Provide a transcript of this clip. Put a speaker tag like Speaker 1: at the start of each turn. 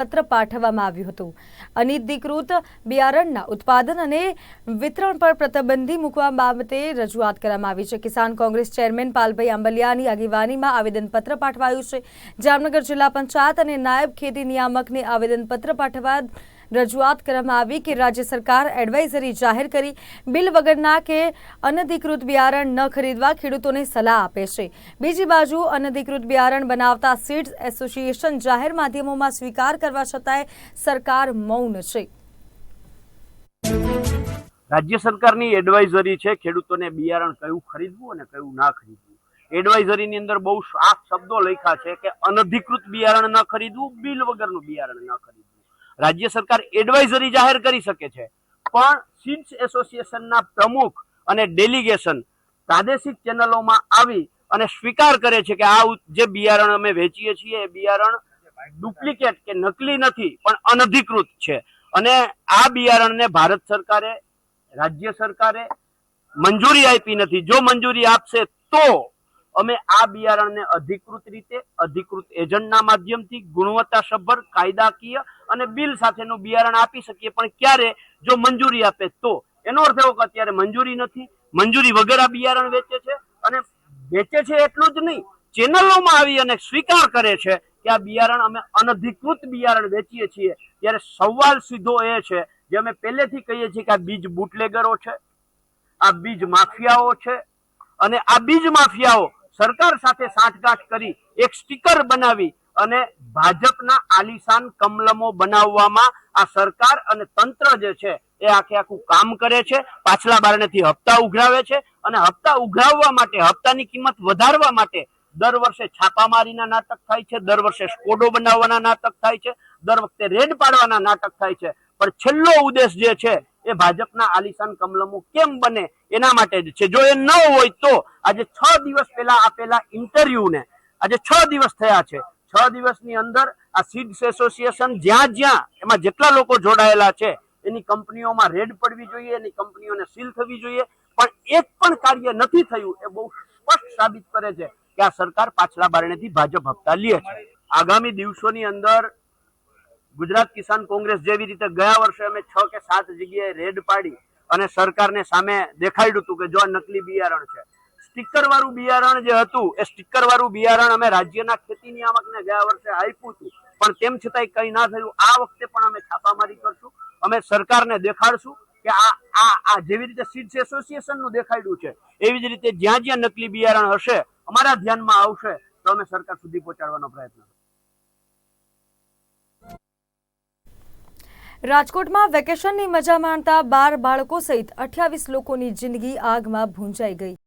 Speaker 1: પત્ર પાઠવવામાં આવ્યું હતું. અનધિકૃત બિયારણના ઉત્પાદન અને વિતરણ પર પ્રતિબંધી મૂકવા બાબતે રજૂઆત કરવામાં આવી છે. કિસાન કોંગ્રેસ ચેરમેન પાલભાઈ આંબલિયાની આગેવાનીમાં આવેદનપત્ર પાઠવાયું છે. જામનગર જિલ્લા પંચાયત અને નાયબ ખેતી નિયામકને આવેદનપત્ર પાઠવવા રજૂઆત કરવામાં આવી કે રાજ્ય સરકાર એડવાઇઝરી જાહેર કરી બિલ વગરના કે અનધિકૃત બિયારણ ન ખરીદવા ખેડૂતોને સલાહ આપે છે. બીજી બાજુ, અનધિકૃત બિયારણ બનાવતા સીડ્સ એસોસિએશન જાહેર માધ્યમોમાં સ્વીકાર કરવા છતાંય સરકાર મૌન છે.
Speaker 2: રાજ્ય સરકારની એડવાઇઝરી છે ખેડૂતોને બિયારણ કયું ખરીદવું અને કયું ના ખરીદવું. એડવાઇઝરીની અંદર બહુ સાફ શબ્દો લખ્યા છે કે અનધિકૃત બિયારણ ન ખરીદવું, બિલ વગરનું બિયારણ ન ખરીદવું. રાજ્ય સરકાર એડવાઇઝરી જાહેર કરી શકે છે. પણ સીડ્સ એસોસિએશનના પ્રમુખ અને ડેલિગેશન પ્રાદેશિક ચેનલોમાં આવી અને સ્વીકાર કરે છે કે આ જે બિયારણ અમે વેચીએ છીએ, એ બિયારણ ડુપ્લિકેટ કે નકલી નથી, પણ અનધિકૃત છે. અને આ બિયારણને ભારત સરકારે, રાજ્ય સરકારે મંજૂરી આપી નથી. જો મંજૂરી આપશે તો અમે આ બિયારણને અધિકૃત રીતે, અધિકૃત એજન્ટના માધ્યમથી ગુણવત્તાસભર, કાયદાકીય અને બિલ સાથેનું બિયારણ આપી શકીએ. પણ ક્યારે? જો મંજૂરી આપે તો. એનો અર્થ એવો કે અત્યારે મંજૂરી નથી. મંજૂરી વગર આ બિયારણ વેચે છે અને વેચે છે એટલું જ નહીં. ચેનલોમાં આવી અને સ્વીકાર કરે છે કે આ બિયારણ અમે અનધિકૃત બિયારણ વેચીએ છીએ. ત્યારે સવાલ સીધો એ છે જે અમે પહેલેથી કહીએ છીએ કે આ બીજ બુટલેગરો છે, આ બીજ માફિયાઓ છે અને આ બીજ માફિયાઓ સરકાર સાથે સાંઠગાંઠ કરી એક સ્ટીકર બનાવી અને ભાજપના આલિશાન કમલમો બનાવવામાં આ સરકાર અને તંત્ર જે છે એ આખે આખું કામ કરે છે, પાછલા બારણેથી હપ્તા ઉઘરાવે છે અને હપ્તા ઉઘરાવવા માટે, હપ્તાની કિંમત વધારવા માટે દર વર્ષે છાપામારીના નાટક થાય છે, દર વર્ષે સ્કોડો બનાવવાના નાટક થાય છે, દર વખતે રેડ પાડવાના નાટક થાય છે. પણ છેલ્લો ઉદ્દેશ જે છે એ ભાજપના આલિશાન કમલમો કેમ બને એના માટે જ છે. જો એ ન હોય તો આજે છ દિવસ પહેલા આપેલા ઇન્ટરવ્યુને આજે છ દિવસ થયા છે. છ દિવસની અંદર આ સીડ્સ એસોસિએશન જ્યાં જ્યાં એમાં જેટલા લોકો જોડાયેલા છે, એની કંપનીઓમાં રેડ પડવી જોઈએ, એની કંપનીઓને સીલ થવી જોઈએ. પણ એક પણ કાર્ય નથી થયું એ બહુ સ્પષ્ટ સાબિત કરે છે કે આ સરકાર પાછલા બારણેથી ભાજપ હપ્તા લે છે. આગામી દિવસોની અંદર ગુજરાત કિસાન કોંગ્રેસ જેવી રીતે ગયા વર્ષે અમે છ કે સાત જગ્યાએ રેડ પાડી અને સરકારને સામે દેખાડ્યું હતું કે જો આ નકલી બિયારણ છે. સ્ટીકર વાળું બિયારણ જે હતું, એ સ્ટીકર વાળું બિયારણ અમે રાજ્યના ખેતી નિયામકને ગયા વર્ષે આપ્યું હતું. પણ તેમ છતાંય કંઈ ના થયું. આ વખતે પણ અમે છાપામારી કરશું. અમે સરકારને દેખાડશું કે આ આ આ જેવી રીતે સીડ્સ એસોસિએશનનું દેખાડ્યું છે, એવી જ રીતે જ્યાં જ્યાં નકલી બિયારણ હશે, અમારા ધ્યાનમાં આવશે તો અમે સરકાર સુધી પહોંચાડવાનો પ્રયત્ન
Speaker 1: રાજકોટમાં વેકેશનની મજા માણતા બાર બાળકો સહિત અઠ્યાવીસ લોકોની જિંદગી આગમાં ભૂંજાઈ ગઈ.